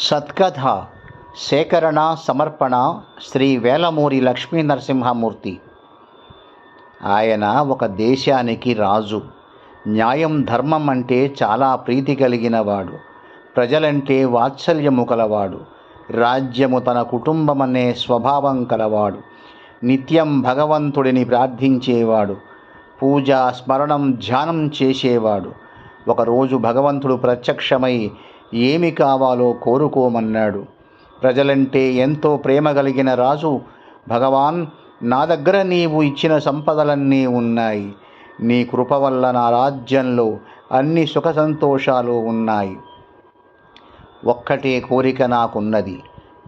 సత్కథ సేకరణ సమర్పణ శ్రీ వేలమూరి లక్ష్మీ నరసింహమూర్తి. ఆయన ఒక దేశానికి రాజు. న్యాయం ధర్మం అంటే చాలా ప్రీతి కలిగినవాడు. ప్రజలంటే వాత్సల్యము కలవాడు. రాజ్యము తన కుటుంబమనే స్వభావం కలవాడు. నిత్యం భగవంతుడిని ప్రార్థించేవాడు. పూజ స్మరణం ధ్యానం చేసేవాడు. ఒకరోజు భగవంతుడు ప్రత్యక్షమై ఏమి కావాలో కోరుకోమన్నాడు. ప్రజలంటే ఎంతో ప్రేమ కలిగిన రాజు భగవాన్ నా దగ్గర నీవు ఇచ్చిన సంపదలన్నీ ఉన్నాయి. నీ కృప వల్ల నా రాజ్యంలో అన్ని సుఖ సంతోషాలు ఉన్నాయి. ఒక్కటే కోరిక నాకున్నది.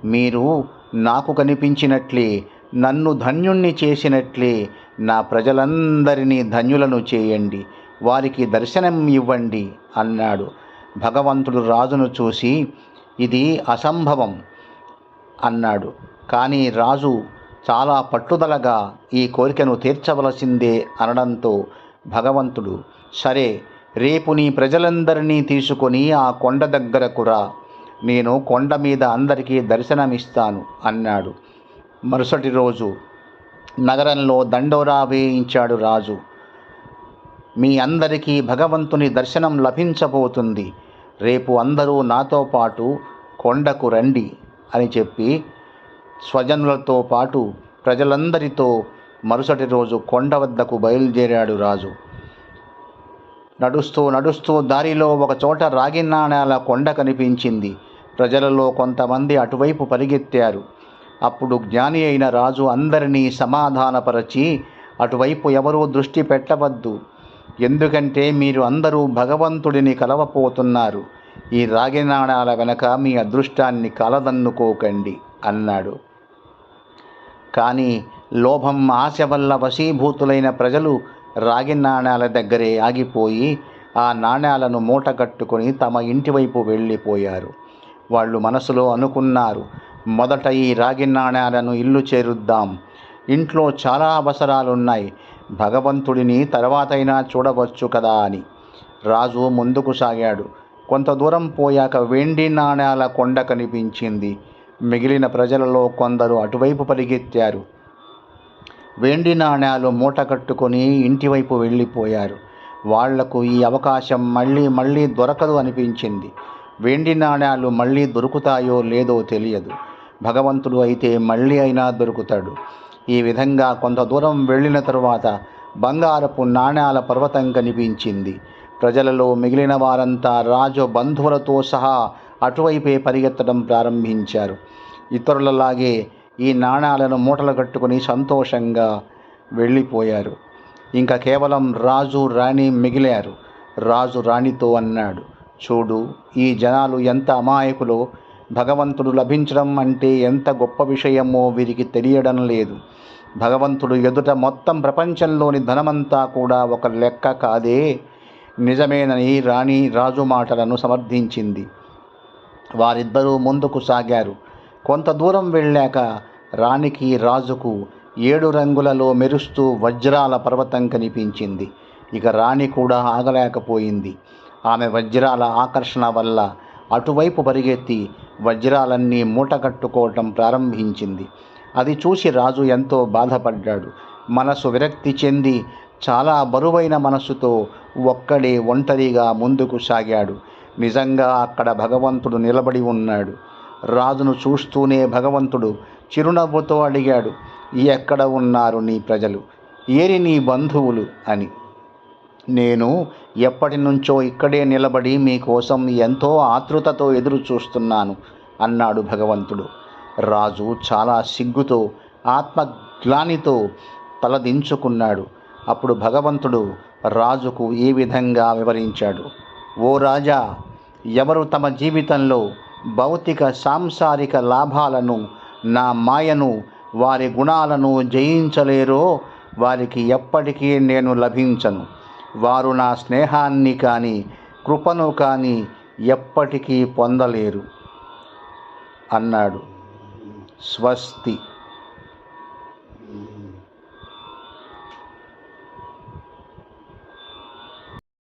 మీరు నాకు కనిపించినట్లే నన్ను ధన్యుణ్ణి చేసినట్లే నా ప్రజలందరినీ ధన్యులను చేయండి. వారికి దర్శనం ఇవ్వండి అన్నాడు. భగవంతుడు రాజును చూసి ఇది అసంభవం అన్నాడు. కానీ రాజు చాలా పట్టుదలగా ఈ కోరికను తీర్చవలసిందే అనడంతో భగవంతుడు సరే రేపు నీ ప్రజలందరినీ తీసుకొని ఆ కొండ దగ్గరకు రా. నేను కొండ మీద అందరికీ దర్శనమిస్తాను అన్నాడు. మరుసటి రోజు నగరంలో దండోరా వేయించాడు రాజు. మీ అందరికీ భగవంతుని దర్శనం లభించబోతుంది. రేపు అందరూ నాతో పాటు కొండకు రండి అని చెప్పి స్వజనులతో పాటు ప్రజలందరితో మరుసటి రోజు కొండ వద్దకు బయలుదేరాడు రాజు. నడుస్తూ నడుస్తూ దారిలో ఒక చోట రాగి కొండ కనిపించింది. ప్రజలలో కొంతమంది అటువైపు పరిగెత్తారు. అప్పుడు జ్ఞాని అయిన రాజు అందరినీ సమాధానపరచి అటువైపు ఎవరూ దృష్టి పెట్టవద్దు. ఎందుకంటే మీరు అందరూ భగవంతుడిని కలవపోతున్నారు. ఈ రాగి నాణాల వెనక మీ అదృష్టాన్ని కలదన్నుకోకండి అన్నాడు. కానీ లోభం ఆశ వల్ల వశీభూతులైన ప్రజలు రాగి నాణాల దగ్గరే ఆగిపోయి ఆ నాణ్యాలను మూట కట్టుకొని తమ ఇంటివైపు వెళ్ళిపోయారు. వాళ్ళు మనసులో అనుకున్నారు మొదట ఈ రాగి నాణ్యాలను ఇల్లు చేరుద్దాం. ఇంట్లో చాలా అవసరాలున్నాయి. భగవంతుడిని తర్వాతైనా చూడవచ్చు కదా అని. రాజు ముందుకు సాగాడు. కొంత దూరం పోయాక వెండి నాణ్యాల కొండ కనిపించింది. మిగిలిన ప్రజలలో కొందరు అటువైపు పరిగెత్తారు. వెండి నాణ్యాలు మూట కట్టుకొని ఇంటివైపు వెళ్ళిపోయారు. వాళ్ళకు ఈ అవకాశం మళ్ళీ మళ్ళీ దొరకదు అనిపించింది. వెండి నాణ్యాలు మళ్ళీ దొరుకుతాయో లేదో తెలియదు. భగవంతుడు అయితే మళ్ళీ అయినా దొరుకుతాడు. ఈ విధంగా కొంత దూరం వెళ్ళిన తరువాత బంగారపు నాణ్యాల పర్వతం కనిపించింది. ప్రజలలో మిగిలిన వారంతా రాజు బంధువులతో సహా అటువైపే పరిగెత్తడం ప్రారంభించారు. ఇతరులలాగే ఈ నాణాలను మూటలు కట్టుకుని సంతోషంగా వెళ్ళిపోయారు. ఇంకా కేవలం రాజు రాణి మిగిలారు. రాజు రాణితో అన్నాడు చూడు ఈ జనాలు ఎంత అమాయకులో భగవంతుడు లభించడం అంటే ఎంత గొప్ప విషయమో వీరికి తెలియడం లేదు. భగవంతుడు ఎదుట మొత్తం ప్రపంచంలోని ధనమంతా కూడా ఒక లెక్క కాదే. నిజమేనని రాణి రాజు మాటలను సమర్థించింది. వారిద్దరూ ముందుకు సాగారు. కొంత దూరం వెళ్ళాక రాణికి రాజుకు ఏడు రంగులలో మెరుస్తూ వజ్రాల పర్వతం కనిపించింది. ఇక రాణి కూడా ఆగలేకపోయింది. ఆమె వజ్రాల ఆకర్షణ వల్ల అటువైపు పరిగెత్తి వజ్రాలన్నీ మూటగట్టుకోవటం ప్రారంభించింది. అది చూసి రాజు ఎంతో బాధపడ్డాడు. మనసు విరక్తి చెంది చాలా బరువైన మనస్సుతో ఒక్కడే ఒంటరిగా ముందుకు సాగాడు. నిజంగా అక్కడ భగవంతుడు నిలబడి ఉన్నాడు. రాజును చూస్తూనే భగవంతుడు చిరునవ్వుతో అడిగాడు ఎక్కడ ఉన్నారు నీ ప్రజలు? ఏరి నీ బంధువులు? అని. నేను ఎప్పటి నుంచో ఇక్కడే నిలబడి మీకోసం ఎంతో ఆతృతతో ఎదురు చూస్తున్నాను అన్నాడు భగవంతుడు. రాజు చాలా సిగ్గుతో ఆత్మగ్లానితో తలదించుకున్నాడు. అప్పుడు భగవంతుడు రాజుకు ఈ విధంగా వివరించాడు. ఓ రాజా ఎవరు తమ జీవితంలో భౌతిక సాంసారిక లాభాలను నా మాయను వారి గుణాలను జయించలేరో వారికి ఎప్పటికీ నేను లభించను. వారు నా స్నేహాన్ని కానీ కృపను కానీ ఎప్పటికీ పొందలేరు. అన్నాడు. స్వస్తి.